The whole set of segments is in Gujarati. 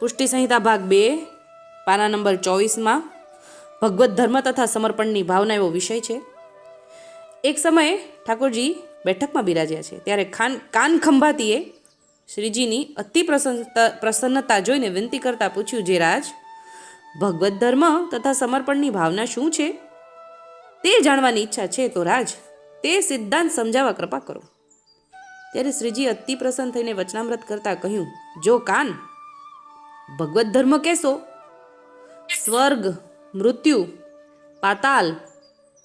પુષ્ટિ સંહિતા ભાગ બે, પાના નંબર ચોવીસમાં, ભગવત ધર્મ તથા સમર્પણની ભાવના એવો વિષય છે. એક સમયે ઠાકોરજી બેઠકમાં બિરાજ્યા છે. ત્યારે ખાન, કાન ખંભાતીએ શ્રીજીની અતિ પ્રસન્નતા પ્રસન્નતા જોઈને વિનંતી કરતાં પૂછ્યું, જે રાજ, ભગવત ધર્મ તથા સમર્પણની ભાવના શું છે? તે જાણવાની ઈચ્છા છે તો રાજ, તે સિદ્ધાંત સમજાવવા કૃપા કરો. ત્યારે શ્રીજી અતિ પ્રસન્ન થઈને વચનામૃત કરતાં કહ્યું, જો કાન ભગવત ધર્મ કહેશો સ્વર્ગ, મૃત્યુ, પાતાલ,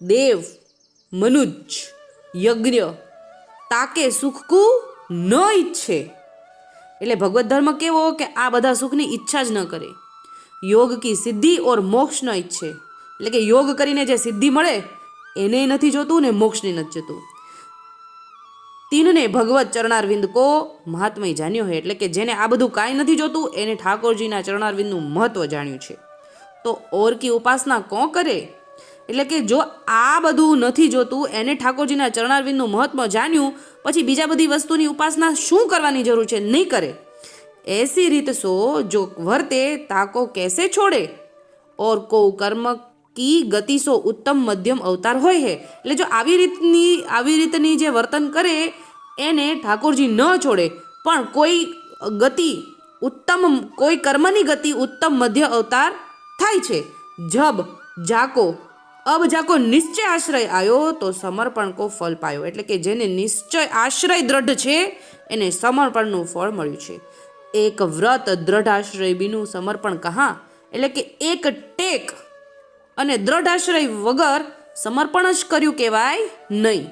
દેવ, મનુજ, યજ્ઞ, તાકે સુખકુ ન ઈચ્છે. એટલે ભગવત ધર્મ કેવો કે આ બધા સુખની ઈચ્છા જ ન કરે. યોગ કી સિદ્ધિ ઓર મોક્ષ ન ઈચ્છે. એટલે કે યોગ કરીને જે સિદ્ધિ મળે, એને નથી જોતું ને મોક્ષને નથી જોતું. તીનને ભગવત ચરણારવિંદ કો મહાત્મય જાણ્યો હોય એટલે કે જેને આ બધું કાંઈ નથી જોતું, એને ઠાકોરજીના ચરણારવિંદનું મહત્વ જાણ્યું છે. તો ઓર કી ઉપાસના કોણ કરે? એટલે કે જો આ બધું નથી જોતું, એને ઠાકોરજીના ચરણારવિંદનું મહત્વ જાણ્યું, પછી બીજા બધી વસ્તુની ઉપાસના શું કરવાની જરૂર છે? નહીં કરે. એસી રીત સો જો વર્તે, તાકો કેસે છોડે? ઓર કો કર્મ કી ગતિ સો ઉત્તમ મધ્યમ અવતાર હોય હે. એટલે જો આવી રીતની આવી રીતની જે વર્તન કરે, એને ઠાકોરજી ન છોડે, પણ કોઈ ગતિ ઉત્તમ, કોઈ કર્મની ગતિ ઉત્તમ મધ્ય અવતાર થાય છે. જબ જાકો, અબ જાકો નિશ્ચય આશ્રય આવ્યો તો સમર્પણ કો ફળ પાયો. એટલે કે જેને નિશ્ચય આશ્રય દ્રઢ છે, એને સમર્પણનું ફળ મળ્યું છે. એક વ્રત દ્રઢ આશ્રય બીનું સમર્પણ કહા. એટલે કે એક ટેક અને દ્રઢ આશ્રય વગર સમર્પણ જ કર્યું કહેવાય નહીં.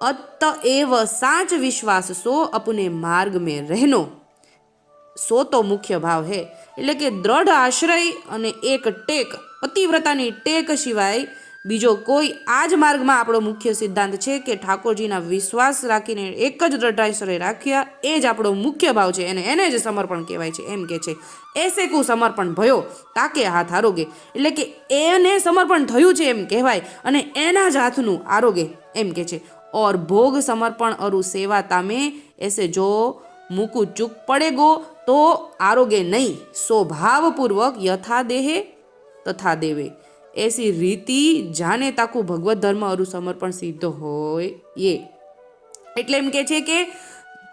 અતએવ સાચ વિશ્વાસ સો અપને માર્ગ મેં રહેનો. સો તો મુખ્ય ભાવ હે. એટલે કે દ્રઢ આશ્રય અને એક ટેક પતિવ્રતાની ટેક સિવાય બીજો કોઈ આ જ માર્ગમાં આપણો મુખ્ય સિદ્ધાંત છે કે ઠાકોરજીના વિશ્વાસ રાખીને એક જ દ્રઢ આશ્રય રાખ્યા, એ જ આપણો મુખ્ય ભાવ છે અને એને જ સમર્પણ કહેવાય છે, એમ કે છે. એસે કુ સમર્પણ ભયો, તાકે હાથ આરોગે. એટલે કે એને સમર્પણ થયું છે એમ કહેવાય અને એના જ હાથનું આરોગે, એમ કે છે. ઓર ભોગ સમર્પણ અરુ સેવા તામે, એસે જો મૂકું ચૂક પડે ગો, તો આરોગે નહીં. સો ભાવપૂર્વક યથા દેહે તથા દેવે. એસી રીતિ જાને તાકું ભગવત ધર્મ અરુ સમર્પણ સિદ્ધ હોય એ. એટલે એમ કે છે કે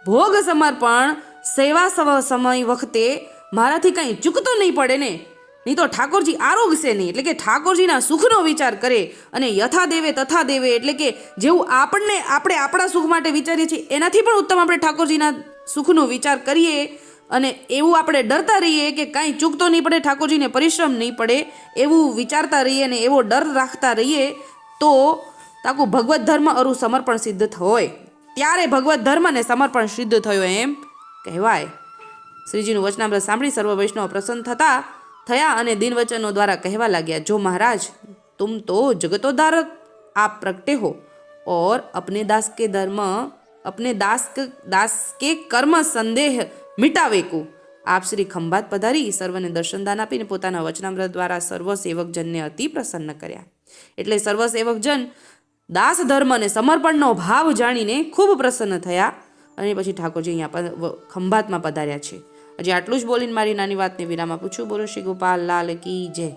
ભોગ સમર્પણ, સેવા સમ- સમય વખતે મારાથી કંઈ ચૂકતો નહીં પડે ને. નહીં તો ઠાકોરજી આરોગશે નહીં. એટલે કે ઠાકોરજીના સુખનો વિચાર કરે અને યથા દેવે તથા દેવે એટલે કે જેવું આપણને આપણે આપણા સુખ માટે વિચારીએ છીએ, એનાથી પણ ઉત્તમ આપણે ઠાકોરજીના સુખનો વિચાર કરીએ. અને એવું આપણે ડરતા રહીએ કે કાંઈ ચૂકતો નહીં પડે, ઠાકોરજીને પરિશ્રમ નહીં પડે, એવું વિચારતા રહીએ ને એવો ડર રાખતા રહીએ, તો તાકુ ભગવત ધર્મ અરુ સમર્પણ સિદ્ધ હોય ત્યારે ભગવત ધર્મને સમર્પણ સિદ્ધ થયો એમ કહેવાય. શ્રીજીનું વચનામૃત સાંભળી સર્વ વૈષ્ણવ પ્રસન્ન થતા, થયા અને દિનવચનો દ્વારા કહેવા લાગ્યા, જો મહારાજ, તુમ તો જગતોધારક આપ પ્રગટે હો. ઓર અપને દાસ કે ધર્મ, અપને દાસ દાસ કે કર્મ સંદેહ મિટાવે કો આપ શ્રી ખંભાત પધારી સર્વને દર્શનદાન આપીને પોતાના વચનામૃત દ્વારા સર્વ સેવકજનને અતિ પ્રસન્ન કર્યા. એટલે સર્વ સેવકજન દાસ ધર્મ અને સમર્પણનો ભાવ જાણીને ખૂબ પ્રસન્ન થયા અને પછી ઠાકોરજી અહીંયા ખંભાતમાં પધાર્યા છે. હજી આટલું જ બોલીને મારી નાની વાતને વિરામ આપું છું. બોલો શ્રી ગોપાલ લાલ કી જય.